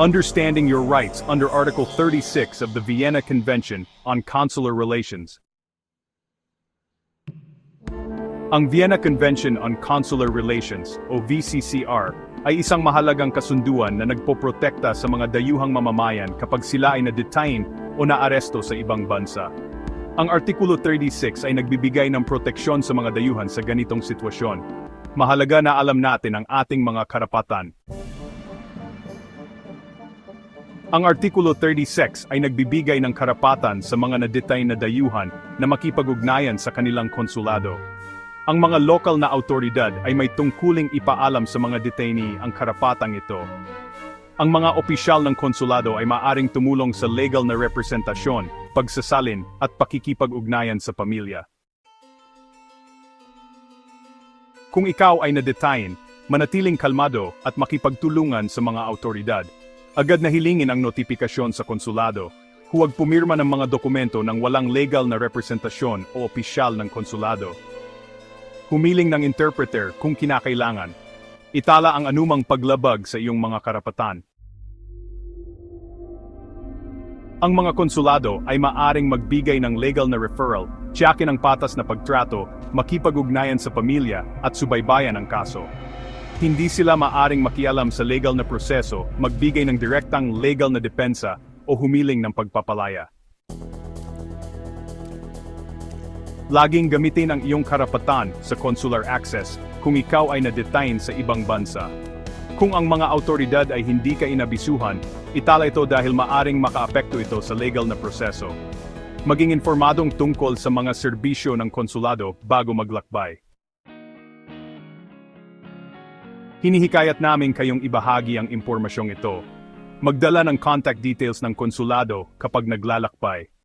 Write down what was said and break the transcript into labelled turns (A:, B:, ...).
A: Understanding your rights under Article 36 of the Vienna Convention on Consular Relations. Ang Vienna Convention on Consular Relations o VCCR ay isang mahalagang kasunduan na nagpoprotekta sa mga dayuhang mamamayan kapag sila ay na-detain o naaresto sa ibang bansa. Ang Artikulo 36 ay nagbibigay ng proteksyon sa mga dayuhan sa ganitong sitwasyon. Mahalaga na alam natin ang ating mga karapatan. Ang Artikulo 36 ay nagbibigay ng karapatan sa mga na-detain na dayuhan na makipag-ugnayan sa kanilang konsulado. Ang mga lokal na autoridad ay may tungkuling ipaalam sa mga detainee ang karapatang ito. Ang mga opisyal ng konsulado ay maaring tumulong sa legal na representasyon, pagsasalin, at pakikipag-ugnayan sa pamilya. Kung ikaw ay na-detain, manatiling kalmado at makipagtulungan sa mga autoridad. Agad na hilingin ang notifikasyon sa konsulado. Huwag pumirma ng mga dokumento ng walang legal na representasyon o opisyal ng konsulado. Humiling ng interpreter kung kinakailangan. Itala ang anumang paglabag sa iyong mga karapatan. Ang mga konsulado ay maaring magbigay ng legal na referral, tiyakin ang patas na pagtrato, makipag-ugnayan sa pamilya, at subaybayan ang kaso. Hindi sila maaring makialam sa legal na proseso, magbigay ng direktang legal na depensa, o humiling ng pagpapalaya. Laging gamitin ang iyong karapatan sa consular access kung ikaw ay na-detain sa ibang bansa. Kung ang mga autoridad ay hindi ka inabisuhan, itala ito dahil maaring makaapekto ito sa legal na proseso. Maging informadong tungkol sa mga serbisyo ng konsulado bago maglakbay. Hinihikayat namin kayong ibahagi ang impormasyong ito. Magdala ng contact details ng konsulado kapag naglalakbay.